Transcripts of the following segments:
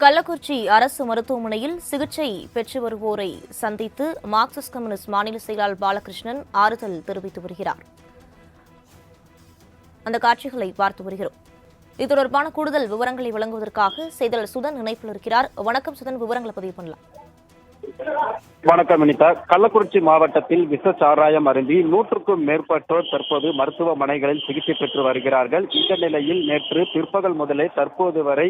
கள்ளக்குறிச்சி அரசு மருத்துவமனையில் சிகிச்சை பெற்று வருவோரை சந்தித்து மார்க்சிஸ்ட் கம்யூனிஸ்ட் மாநில செயலாளர் பாலகிருஷ்ணன் ஆறுதல் தெரிவித்து வருகிறார். அந்த காட்சிகளை பார்த்து வருகிறோம். இது தொடர்பான கூடுதல் விவரங்களை வழங்குவதற்காக செய்தியாளர் சுதன் இணைப்பில் இருக்கிறார். வணக்கம் சுதன் விவரங்களை பதிவு பண்ணலாம். வணக்கம் அனிதா. கள்ளக்குறிச்சி மாவட்டத்தில் விச சாராயம் அருந்தி நூற்றுக்கும் மேற்பட்டோர் தற்போது மருத்துவமனைகளில் சிகிச்சை பெற்று வருகிறார்கள். இந்த நிலையில் நேற்று பிற்பகல் முதலே தற்போது வரை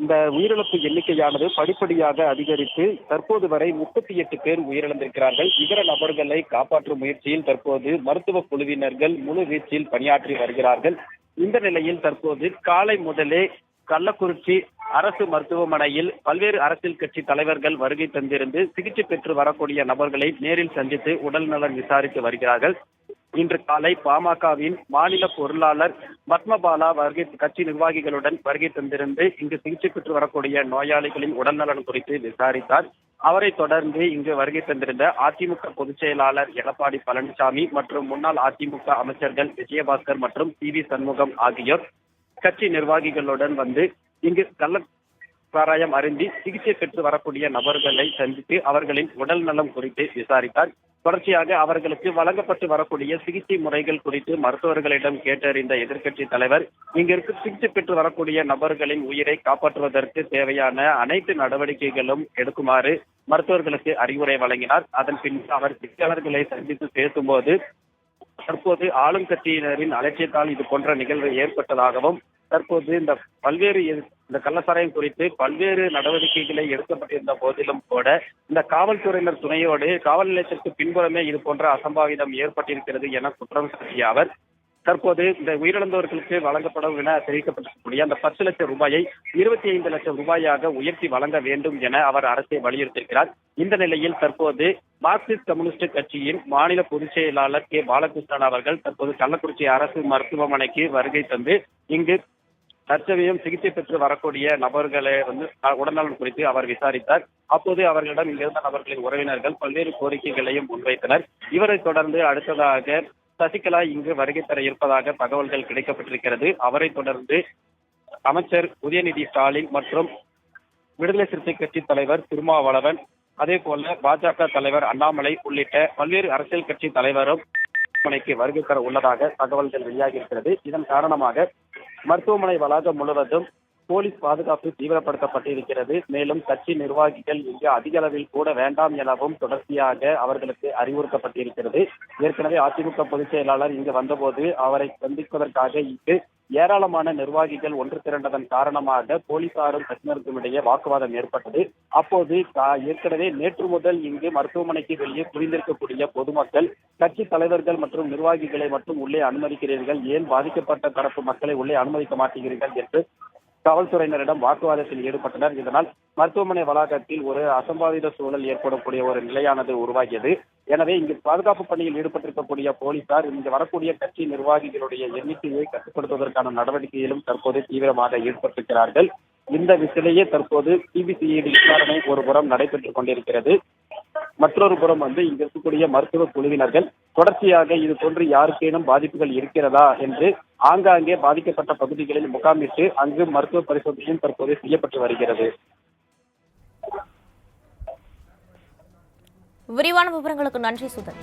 இந்த உயிரிழப்பு எண்ணிக்கையானது படிப்படியாக அதிகரித்து தற்போது வரை முப்பத்தி எட்டு பேர் உயிரிழந்திருக்கிறார்கள். இதர நபர்களை காப்பாற்றும் முயற்சியில் தற்போது மருத்துவ குழுவினர்கள் முழு வீச்சில் பணியாற்றி வருகிறார்கள். இந்த நிலையில் தற்போது காலை முதலே கள்ளக்குறிச்சி அரசு மருத்துவமனையில் பல்வேறு அரசியல் கட்சி தலைவர்கள் வருகை தந்திருந்து சிகிச்சை பெற்று வரக்கூடிய நபர்களை நேரில் சந்தித்து உடல் நலன் விசாரித்து வருகிறார்கள். இன்று காலை பாமகவின் மாநில பொருளாளர் பத்மபாலா வருகை கட்சி நிர்வாகிகளுடன் வருகை தந்திருந்து இங்கு சிகிச்சை பெற்று வரக்கூடிய நோயாளிகளின் உடல்நலன் குறித்து விசாரித்தார். அவரை தொடர்ந்து இங்கு வருகை தந்திருந்த அதிமுக பொதுச் செயலாளர் எடப்பாடி பழனிசாமி மற்றும் முன்னாள் அதிமுக அமைச்சர்கள் விஜயபாஸ்கர் மற்றும் சி வி சண்முகம் ஆகியோர் கட்சி நிர்வாகிகளுடன் வந்து இங்கு கள்ள சாராயம் அருந்தி சிகிச்சை பெற்று வரக்கூடிய நபர்களை சந்தித்து அவர்களின் உடல் நலம் குறித்து விசாரித்தார். தொடர்ச்சியாக அவர்களுக்கு வழங்கப்பட்டு வரக்கூடிய சிகிச்சை முறைகள் குறித்து மருத்துவர்களிடம் கேட்டறிந்த எதிர்க்கட்சி தலைவர் இங்கிருக்கு சிகிச்சை பெற்று வரக்கூடிய நபர்களின் உயிரை காப்பாற்றுவதற்கு தேவையான அனைத்து நடவடிக்கைகளும் எடுக்குமாறு மருத்துவர்களுக்கு அறிவுரை வழங்கினார். அதன் பின் அவர் செய்தியாளர்களை சந்தித்து பேசும்போது தற்போது ஆளும் கட்சியினரின் அலட்சியத்தால் இது போன்ற நிகழ்வு ஏற்பட்டதாகவும் தற்போது இந்த பல்வேறு இந்த கள்ளசாராயம் குறித்து பல்வேறு நடவடிக்கைகளை எடுக்கப்பட்டிருந்த போதிலும் கூட இந்த காவல்துறையினர் துணையோடு காவல் நிலையத்திற்கு பின்புறமே இது போன்ற அசம்பாவிதம் ஏற்பட்டிருக்கிறது என குற்றம் சாட்டிய அவர் தற்போது இந்த உயிரிழந்தவர்களுக்கு வழங்கப்படும் என தெரிவிக்கப்பட்டிருக்கக்கூடிய அந்த பத்து லட்சம் ரூபாயை இருபத்தி ஐந்து லட்சம் ரூபாயாக உயர்த்தி வழங்க வேண்டும் என அவர் அரசை வலியுறுத்தியிருக்கிறார். இந்த நிலையில் தற்போது மார்க்சிஸ்ட் கம்யூனிஸ்ட் கட்சியின் மாநில பொதுச் செயலாளர் கே. பாலகிருஷ்ணன் அவர்கள் தற்போது கள்ளக்குறிச்சி அரசு மருத்துவமனைக்கு வருகை தந்து இங்கு தற்சமயம் சிகிச்சை பெற்று வரக்கூடிய நபர்களை வந்து அஹ், உடல்நலம் குறித்து அவர் விசாரித்தார். அப்போது அவர்களிடம் இங்கிருந்த நபர்களின் உறவினர்கள் பல்வேறு கோரிக்கைகளையும் முன்வைத்தனர். இவரை தொடர்ந்து அடுத்ததாக சசிகலா இங்கு வருகை தர இருப்பதாக தகவல்கள் கிடைக்கப்பட்டிருக்கிறது. அவரை தொடர்ந்து அமைச்சர் உதயநிதி ஸ்டாலின் மற்றும் விடுதலை சிறுத்தை கட்சி தலைவர் திருமாவளவன் அதே போல பாஜக தலைவர் அண்ணாமலை உள்ளிட்ட பல்வேறு அரசியல் கட்சி தலைவரும் மனைக்கு வருகை தர உள்ளதாக தகவல்கள் வெளியாகி இருக்கிறது. இதன் காரணமாக மருத்துவமனை வளாகம் முழுவதும் போலீஸ் பாதுகாப்பு தீவிரப்படுத்தப்பட்டிருக்கிறது. மேலும் கட்சி நிர்வாகிகள் இங்கு அதிக அளவில் கூட வேண்டாம் எனவும் தொடர்ச்சியாக அவர்களுக்கு அறிவுறுத்தப்பட்டிருக்கிறது. ஏற்கனவே அதிமுக பொதுச் செயலாளர் இங்கு வந்தபோது அவரை சந்திப்பதற்காக இங்கு ஏராளமான நிர்வாகிகள் ஒன்று திரண்டதன் காரணமாக போலீசாரும் கட்சியினருக்கும் இடையே வாக்குவாதம் ஏற்பட்டது. அப்போது ஏற்கனவே நேற்று முதல் இங்கு மருத்துவமனைக்கு வெளியே குவிந்திருக்கக்கூடிய பொதுமக்கள் கட்சி தலைவர்கள் மற்றும் நிர்வாகிகளை மட்டும் உள்ளே அனுமதிக்கிறீர்கள். ஏன் பாதிக்கப்பட்ட தரப்பு மக்களை உள்ளே அனுமதிக்க மாட்டேங்கிறீர்கள் என்று காவல்துறையினரிடம் வாக்குவாதத்தில் ஈடுபட்டனர். இதனால் மருத்துவமனை வளாகத்தில் ஒரு அசம்பாவித சூழல் ஏற்படக்கூடிய ஒரு நிலையானது உருவாகியது. எனவே இங்கு பாதுகாப்பு பணியில் ஈடுபட்டிருக்கக்கூடிய போலீசார் இங்கு வரக்கூடிய கட்சி நிர்வாகிகளுடைய எண்ணிக்கையை கட்டுப்படுத்துவதற்கான நடவடிக்கையிலும் தற்போது தீவிரமாக ஈடுபட்டிருக்கிறார்கள். இந்த விசிலேயே தற்போது சிபிசிஐடி விசாரணை ஒரு புறம் நடைபெற்றுக் கொண்டிருக்கிறது. மற்றொரு புறம் வந்து இங்க இருக்கக்கூடிய மருத்துவ குழுவினர்கள் தொடர்ச்சியாக இது போன்று யாருக்கேனும் பாதிப்புகள் இருக்கிறதா என்று ஆங்காங்கே பாதிக்கப்பட்ட பகுதிகளில் முகாமிட்டு அங்கு மருத்துவ பரிசோதனையும் தற்போது செய்யப்பட்டு வருகிறது. விரிவான விவரங்களுக்கு நன்றி சுதன்.